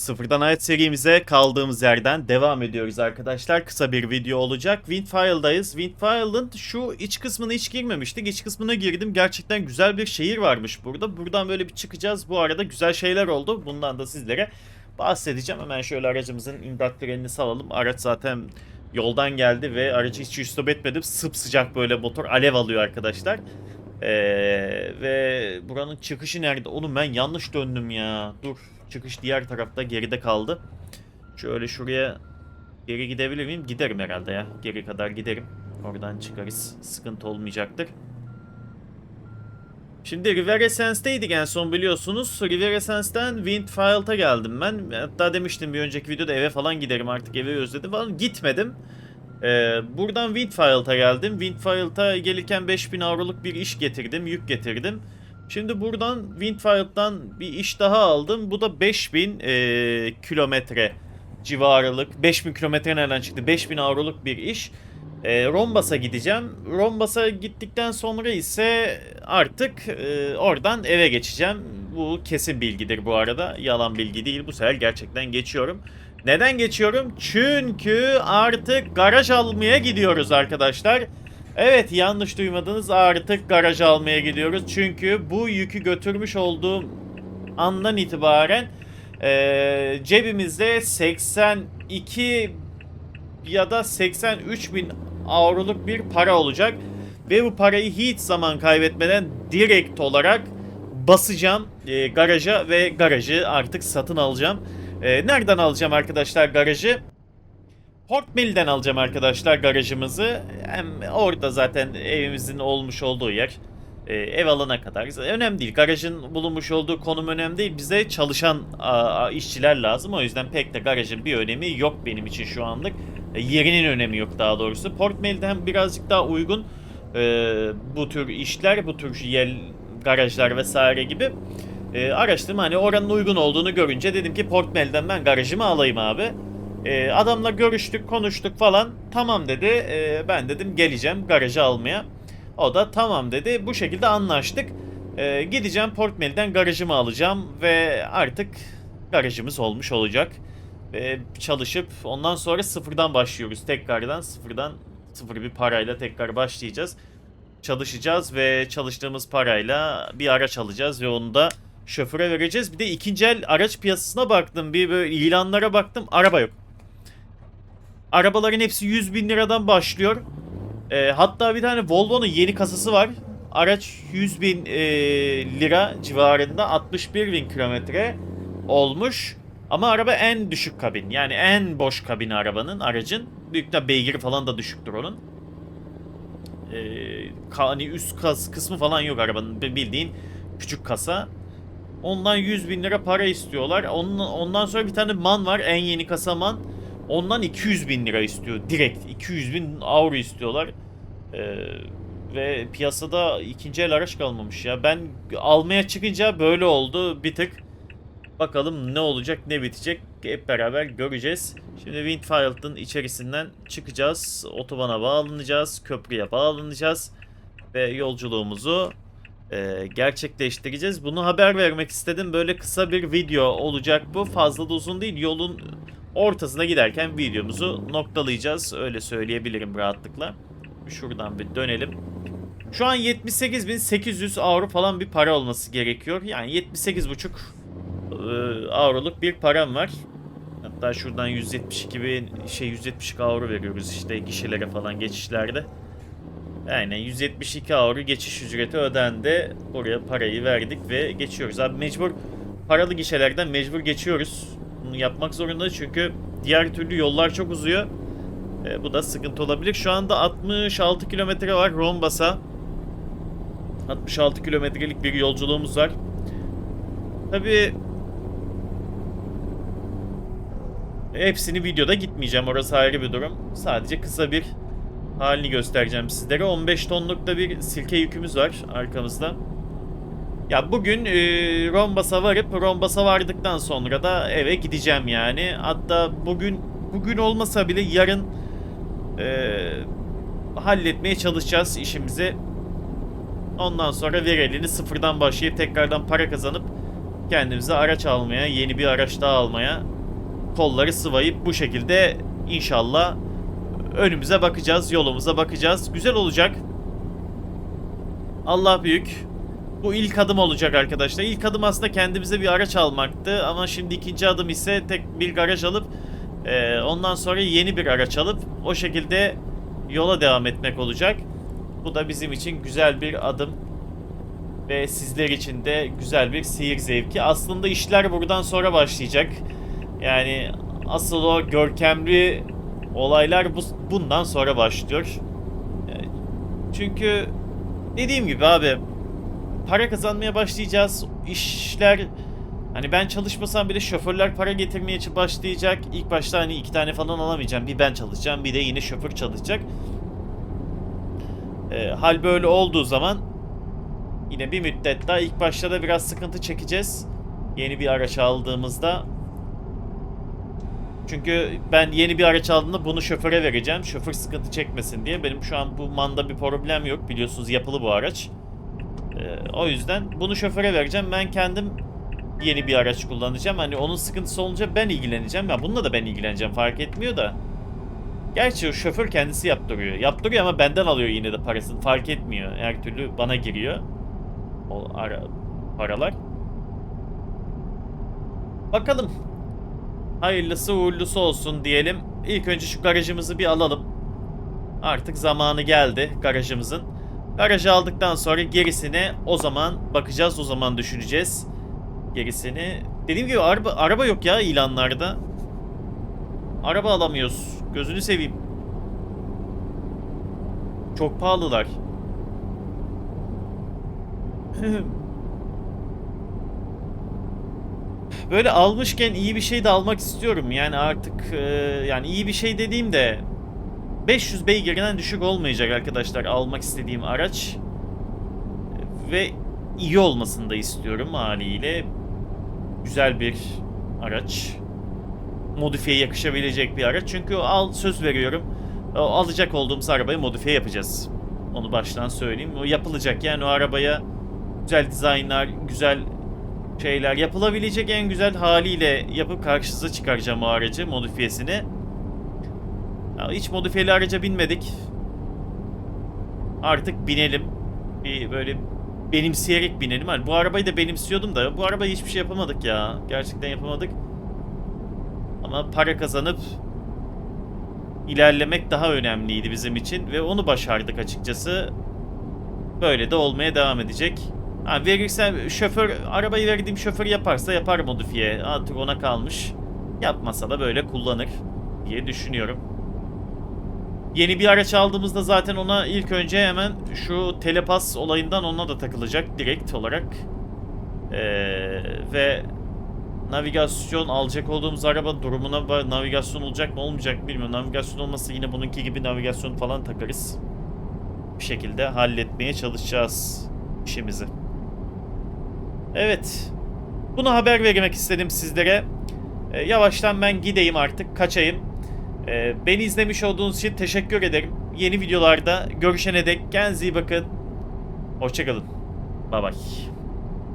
Sıfırdan Hayat serimize kaldığımız yerden devam ediyoruz arkadaşlar. Kısa bir video olacak. Windfile'dayız. Windfile'ın şu iç kısmına hiç girmemiştik. İç kısmına girdim. Gerçekten güzel bir şehir varmış burada. Buradan böyle bir çıkacağız. Bu arada güzel şeyler oldu. Bundan da sizlere bahsedeceğim. Hemen şöyle aracımızın imdat frenini salalım. Araç zaten yoldan geldi ve aracı hiç stop etmedim. Sıcak böyle motor alev alıyor arkadaşlar. Ee, ve buranın çıkışı nerede? Oğlum ben yanlış döndüm ya. Dur. Çıkış diğer tarafta geride kaldı. Şöyle şuraya geri gidebilir miyim? Giderim herhalde ya. Geri kadar giderim. Oradan çıkarız. Sıkıntı olmayacaktır. Şimdi River Essence'deydik en son biliyorsunuz. River Essence'den Windfield'a geldim ben. Hatta demiştim bir önceki videoda eve falan giderim artık eve özledim falan. Gitmedim. Ee, buradan Windfield'a geldim. Windfield'a gelirken 5000 avroluk bir iş getirdim, yük getirdim. Şimdi buradan Windfield'dan bir iş daha aldım. Bu da 5000 e, kilometre civarılık. 5000 kilometre nereden çıktı? 5000 avroluk bir iş. E, Rombas'a gideceğim. Rombas'a gittikten sonra ise artık e, oradan eve geçeceğim. Bu kesin bilgidir bu arada. Yalan bilgi değil. Bu sefer gerçekten geçiyorum. Neden geçiyorum? Çünkü artık garaj almaya gidiyoruz arkadaşlar. Evet yanlış duymadınız artık garaj almaya gidiyoruz. Çünkü bu yükü götürmüş olduğum andan itibaren eee, cebimizde 82 ya da 83 bin avroluk bir para olacak. Ve bu parayı hiç zaman kaybetmeden direkt olarak basacağım eee, garaja ve garajı artık satın alacağım. Eee, nereden alacağım arkadaşlar garajı? Portmill'den alacağım arkadaşlar garajımızı. Hem orada zaten evimizin olmuş olduğu yer. Ee, ev alana kadar. Önemli değil. Garajın bulunmuş olduğu konum önemli değil. Bize çalışan a, a, işçiler lazım. O yüzden pek de garajın bir önemi yok benim için şu anlık. E, yerinin önemi yok daha doğrusu. Portmill'den birazcık daha uygun e, bu tür işler, bu tür yer, garajlar vesaire gibi. E, araştırdım hani oranın uygun olduğunu görünce dedim ki Portmill'den ben garajımı alayım abi. Ee, adamla görüştük, konuştuk falan. Tamam dedi. Ee, ben dedim geleceğim garajı almaya. O da tamam dedi. Bu şekilde anlaştık. Ee, gideceğim Portmel'den garajımı alacağım ve artık garajımız olmuş olacak. Ve çalışıp ondan sonra sıfırdan başlıyoruz. Tekrardan sıfırdan sıfır bir parayla tekrar başlayacağız. Çalışacağız ve çalıştığımız parayla bir araç alacağız ve onu da şoföre vereceğiz. Bir de ikinci el araç piyasasına baktım. Bir böyle ilanlara baktım. Araba yok. Arabaların hepsi 100 bin liradan başlıyor. Ee, hatta bir tane Volvo'nun yeni kasası var. Araç 100 bin e, lira civarında 61 bin kilometre olmuş. Ama araba en düşük kabin. Yani en boş kabini arabanın, aracın. Büyük de beygiri falan da düşüktür onun. Ee, hani üst kas kısmı falan yok arabanın. Bildiğin küçük kasa. Ondan 100 bin lira para istiyorlar. Ondan, ondan sonra bir tane man var. En yeni kasa man. Ondan 200 bin lira istiyor. Direkt 200 bin avro istiyorlar. Ee, ve piyasada ikinci el araç kalmamış ya. Ben almaya çıkınca böyle oldu bir tık. Bakalım ne olacak ne bitecek hep beraber göreceğiz. Şimdi Windfield'ın içerisinden çıkacağız. Otobana bağlanacağız. Köprüye bağlanacağız. Ve yolculuğumuzu e, gerçekleştireceğiz. Bunu haber vermek istedim. Böyle kısa bir video olacak bu. Fazla da uzun değil. Yolun ortasına giderken videomuzu noktalayacağız. Öyle söyleyebilirim rahatlıkla. Şuradan bir dönelim. Şu an 78.800 avro falan bir para olması gerekiyor. Yani 78.5 e, avroluk bir param var. Hatta şuradan 172 bin şey 172 avro veriyoruz işte gişelere falan geçişlerde. Aynen 172 avro geçiş ücreti ödendi. Buraya parayı verdik ve geçiyoruz. Abi mecbur paralı gişelerden mecbur geçiyoruz. Bunu yapmak zorunda çünkü diğer türlü yollar çok uzuyor. E, bu da sıkıntı olabilir. Şu anda 66 kilometre var Rombas'a. 66 kilometrelik bir yolculuğumuz var. Tabii hepsini videoda gitmeyeceğim. Orası ayrı bir durum. Sadece kısa bir halini göstereceğim sizlere. 15 tonluk da bir silke yükümüz var arkamızda. Ya bugün e, Rombas'a varıp Rombas'a vardıktan sonra da eve gideceğim yani. Hatta bugün bugün olmasa bile yarın e, halletmeye çalışacağız işimizi. Ondan sonra ver elini sıfırdan başlayıp tekrardan para kazanıp kendimize araç almaya, yeni bir araç daha almaya kolları sıvayıp bu şekilde inşallah önümüze bakacağız, yolumuza bakacağız. Güzel olacak. Allah büyük. Bu ilk adım olacak arkadaşlar. İlk adım aslında kendimize bir araç almaktı ama şimdi ikinci adım ise tek bir garaj alıp e, ondan sonra yeni bir araç alıp o şekilde yola devam etmek olacak. Bu da bizim için güzel bir adım ve sizler için de güzel bir seyir zevki. Aslında işler buradan sonra başlayacak. Yani asıl o görkemli olaylar bu, bundan sonra başlıyor. Çünkü dediğim gibi abi para kazanmaya başlayacağız. İşler hani ben çalışmasam bile şoförler para getirmeye başlayacak. İlk başta hani iki tane falan alamayacağım. Bir ben çalışacağım bir de yine şoför çalışacak. E, hal böyle olduğu zaman yine bir müddet daha ilk başta da biraz sıkıntı çekeceğiz. Yeni bir araç aldığımızda. Çünkü ben yeni bir araç aldığımda bunu şoföre vereceğim. Şoför sıkıntı çekmesin diye. Benim şu an bu manda bir problem yok. Biliyorsunuz yapılı bu araç. Ee, o yüzden bunu şoföre vereceğim. Ben kendim yeni bir araç kullanacağım. Hani onun sıkıntısı olunca ben ilgileneceğim. Ya bununla da ben ilgileneceğim. Fark etmiyor da. Gerçi o şoför kendisi yaptırıyor. Yaptırıyor ama benden alıyor yine de parasını. Fark etmiyor. Her türlü bana giriyor. O ara paralar. Bakalım. Hayırlısı uğurlusu olsun diyelim. İlk önce şu garajımızı bir alalım. Artık zamanı geldi garajımızın. Garajı aldıktan sonra gerisine o zaman bakacağız, o zaman düşüneceğiz. Gerisini. Dediğim gibi araba, araba yok ya ilanlarda. Araba alamıyoruz. Gözünü seveyim. Çok pahalılar. Böyle almışken iyi bir şey de almak istiyorum. Yani artık e, yani iyi bir şey dediğimde 500 beygirden düşük olmayacak arkadaşlar almak istediğim araç. Ve iyi olmasını da istiyorum haliyle. Güzel bir araç. Modifiye yakışabilecek bir araç. Çünkü al söz veriyorum. O alacak olduğumuz arabayı modifiye yapacağız. Onu baştan söyleyeyim. O yapılacak yani o arabaya güzel dizaynlar, güzel şeyler yapılabilecek en güzel haliyle yapıp karşınıza çıkaracağım o aracı modifiyesini. Ya hiç modifiyeli araca binmedik. Artık binelim. Bir böyle benimseyerek binelim. Hani bu arabayı da benimsiyordum da bu arabayı hiçbir şey yapamadık ya. Gerçekten yapamadık. Ama para kazanıp ilerlemek daha önemliydi bizim için ve onu başardık açıkçası. Böyle de olmaya devam edecek. Ha, verirsem şoför arabayı verdiğim şoför yaparsa yapar modifiye. Artık ona kalmış. Yapmasa da böyle kullanır diye düşünüyorum. Yeni bir araç aldığımızda zaten ona ilk önce hemen şu telepas olayından ona da takılacak direkt olarak. Ee, ve navigasyon alacak olduğumuz araba durumuna navigasyon olacak mı olmayacak bilmiyorum. Navigasyon olmasa yine bununki gibi navigasyon falan takarız. Bir şekilde halletmeye çalışacağız işimizi. Evet. Bunu haber vermek istedim sizlere. Ee, yavaştan ben gideyim artık, kaçayım. Ee, beni izlemiş olduğunuz için teşekkür ederim. Yeni videolarda görüşene dek kendinize iyi bakın. Hoşçakalın. Bay bay.